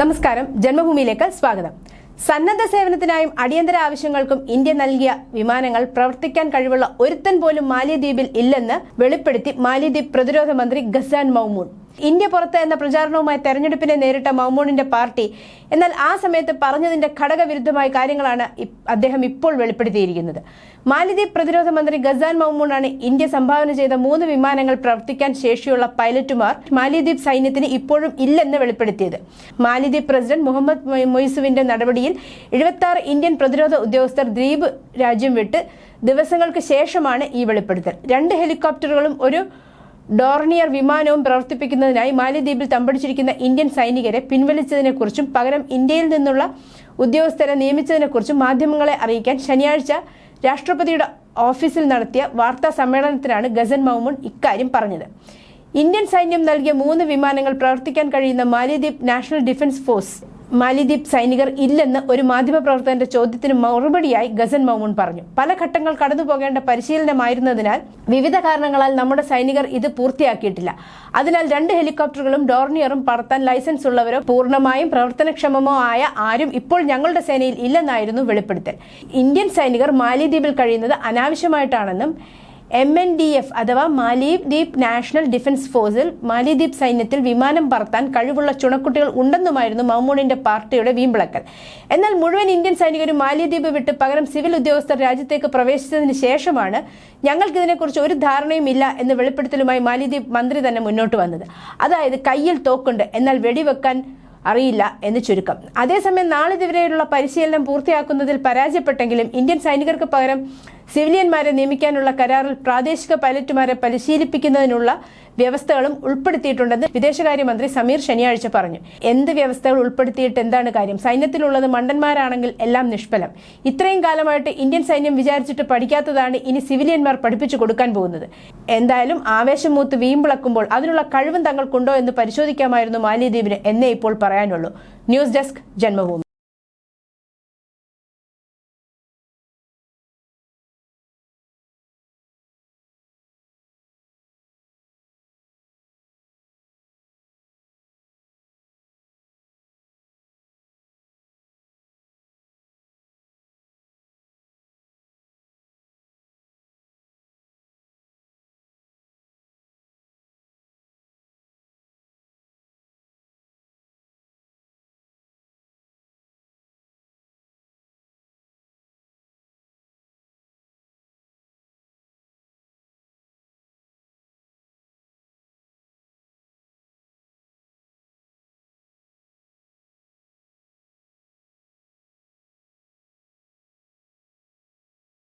നമസ്കാരം. ജന്മഭൂമിയിലേക്ക് സ്വാഗതം. സന്നദ്ധ സേവനത്തിനായും അടിയന്തര ആവശ്യങ്ങൾക്കും ഇന്ത്യ നൽകിയ വിമാനങ്ങൾ പ്രവർത്തിക്കാൻ കഴിവുള്ള ഒരുത്തൻ പോലും മാലിദ്വീപിൽ ഇല്ലെന്ന് വെളിപ്പെടുത്തി മാലിദ്വീപ് പ്രതിരോധ മന്ത്രി ഗസാൻ മൗമൂൺ. ഇന്ത്യ പുറത്ത് എന്ന പ്രചാരണവുമായി തെരഞ്ഞെടുപ്പിനെ നേരിട്ട മൗമൂണിന്റെ പാർട്ടി. എന്നാൽ ആ സമയത്ത് പറഞ്ഞതിന്റെ ഘടകവിരുദ്ധമായ കാര്യങ്ങളാണ് അദ്ദേഹം ഇപ്പോൾ വെളിപ്പെടുത്തിയിരിക്കുന്നത്. മാലിദ്വീപ് പ്രതിരോധ മന്ത്രി ഗസാൻ മൗമൂണാണ് ഇന്ത്യ സംഭാവന ചെയ്ത മൂന്ന് വിമാനങ്ങൾ പ്രവർത്തിക്കാൻ ശേഷിയുള്ള പൈലറ്റുമാർ മാലിദ്വീപ് സൈന്യത്തിന് ഇപ്പോഴും ഇല്ലെന്ന് വെളിപ്പെടുത്തിയത്. മാലിദ്വീപ് പ്രസിഡന്റ് മുഹമ്മദ് മൊയ്സുവിന്റെ നടപടിയിൽ എഴുപത്തി ആറ് ഇന്ത്യൻ പ്രതിരോധ ഉദ്യോഗസ്ഥർ ദ്വീപ് രാജ്യം വിട്ട് ദിവസങ്ങൾക്ക് ശേഷമാണ് ഈ വെളിപ്പെടുത്തൽ. രണ്ട് ഹെലികോപ്റ്ററുകളും ഒരു ഡോർണിയർ വിമാനവും പ്രവർത്തിപ്പിക്കുന്നതിനായി മാലിദ്വീപിൽ തമ്പടിച്ചിരിക്കുന്ന ഇന്ത്യൻ സൈനികരെ പിൻവലിച്ചതിനെക്കുറിച്ചും പകരം ഇന്ത്യയിൽ നിന്നുള്ള ഉദ്യോഗസ്ഥരെ നിയമിച്ചതിനെക്കുറിച്ചും മാധ്യമങ്ങളെ അറിയിക്കാൻ ശനിയാഴ്ച രാഷ്ട്രപതിയുടെ ഓഫീസിൽ നടത്തിയ വാർത്താ സമ്മേളനത്തിലാണ് ഗസൻ മൗമുൺ ഇക്കാര്യം പറഞ്ഞത്. ഇന്ത്യൻ സൈന്യം നൽകിയ മൂന്ന് വിമാനങ്ങൾ പ്രവർത്തിക്കാൻ കഴിയുന്ന മാലിദ്വീപ് നാഷണൽ ഡിഫൻസ് ഫോഴ്സ് മാലിദ്വീപ് സൈനികർ ഇല്ലെന്ന് ഒരു മാധ്യമപ്രവർത്തകന്റെ ചോദ്യത്തിന് മറുപടിയായി ഗസൻ മൗമുൺ പറഞ്ഞു. പല ഘട്ടങ്ങൾ കടന്നു പോകേണ്ട പരിശീലനമായിരുന്നതിനാൽ വിവിധ കാരണങ്ങളാൽ നമ്മുടെ സൈനികർ ഇത് പൂർത്തിയാക്കിയിട്ടില്ല. അതിനാൽ രണ്ട് ഹെലികോപ്റ്ററുകളും ഡോർണിയറും പറത്താൻ ലൈസൻസ് ഉള്ളവരോ പൂർണമായും പ്രവർത്തനക്ഷമമോ ആയ ആരും ഇപ്പോൾ ഞങ്ങളുടെ സേനയിൽ ഇല്ലെന്നായിരുന്നു വെളിപ്പെടുത്തൽ. ഇന്ത്യൻ സൈനികർ മാലിദ്വീപിൽ കഴിയുന്നത് അനാവശ്യമായിട്ടാണെന്നും എം എൻ ഡി എഫ് അഥവാ മാലിദ്വീപ് നാഷണൽ ഡിഫൻസ് ഫോഴ്സിൽ മാലിദ്വീപ് സൈന്യത്തിൽ വിമാനം പറത്താൻ കഴിവുള്ള ചുണക്കുട്ടികൾ ഉണ്ടെന്നുമായിരുന്നു മമ്മൂണിന്റെ പാർട്ടിയുടെ വീമ്പിളക്കൽ. എന്നാൽ മുഴുവൻ ഇന്ത്യൻ സൈനികരും മാലിദ്വീപ് വിട്ട് പകരം സിവിൽ ഉദ്യോഗസ്ഥർ രാജ്യത്തേക്ക് പ്രവേശിച്ചതിന് ശേഷമാണ് ഞങ്ങൾക്കിതിനെക്കുറിച്ച് ഒരു ധാരണയും ഇല്ല എന്ന് വെളിപ്പെടുത്തലുമായി മാലിദ്വീപ് മന്ത്രി തന്നെ മുന്നോട്ട് വന്നത്. അതായത് കയ്യിൽ തോക്കുണ്ട് എന്നാൽ വെടിവെക്കാൻ അറിയില്ല എന്ന് ചുരുക്കം. അതേസമയം നാളിതുവരെയുള്ള പരിശീലനം പൂർത്തിയാക്കുന്നതിൽ പരാജയപ്പെട്ടെങ്കിലും ഇന്ത്യൻ സൈനികർക്ക് പകരം സിവിലിയന്മാരെ നിയമിക്കാനുള്ള കരാറിൽ പ്രാദേശിക പൈലറ്റുമാരെ പരിശീലിപ്പിക്കുന്നതിനുള്ള വ്യവസ്ഥകളും ഉൾപ്പെടുത്തിയിട്ടുണ്ടെന്ന് വിദേശകാര്യമന്ത്രി സമീർ ശനിയാഴ്ച പറഞ്ഞു. എന്ത് വ്യവസ്ഥകൾ ഉൾപ്പെടുത്തിയിട്ട് എന്താണ് കാര്യം? സൈന്യത്തിലുള്ളത് മണ്ടന്മാരാണെങ്കിൽ എല്ലാം നിഷ്ഫലം. ഇത്രയും കാലമായിട്ട് ഇന്ത്യൻ സൈന്യം വിചാരിച്ചിട്ട് പഠിക്കാത്തതാണ് ഇനി സിവിലിയന്മാർ പഠിപ്പിച്ചു കൊടുക്കാൻ പോകുന്നത്. എന്തായാലും ആവേശം മൂത്ത് വീമ്പിളക്കുമ്പോൾ അതിനുള്ള കഴിവും തങ്ങൾക്കുണ്ടോ എന്ന് പരിശോധിക്കാമായിരുന്നു മാലിദ്വീപിന് എന്നേ ഇപ്പോൾ പറയാനുള്ളൂ. News desk Janmabhumi.